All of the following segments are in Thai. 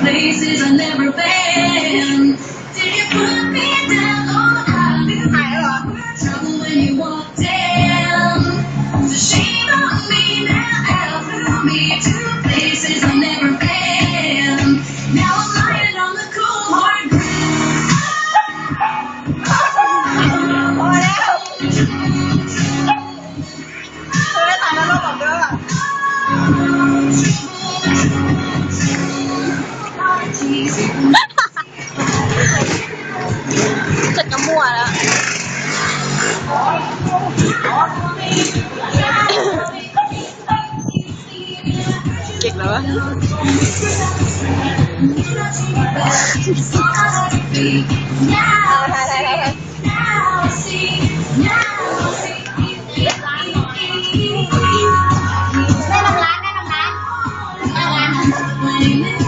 Places I've never been. จะกระมั่วแล้วเก่งแล้ววะ Now ถ่ายถ่ายถ่ายถ่าย Now I see, now I see. แม่ลำร้านแม่ลำร้านแม่ลำร้าน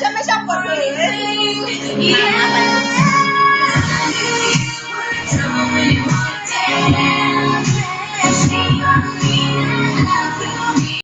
ฉันไม่ชอบกดเลย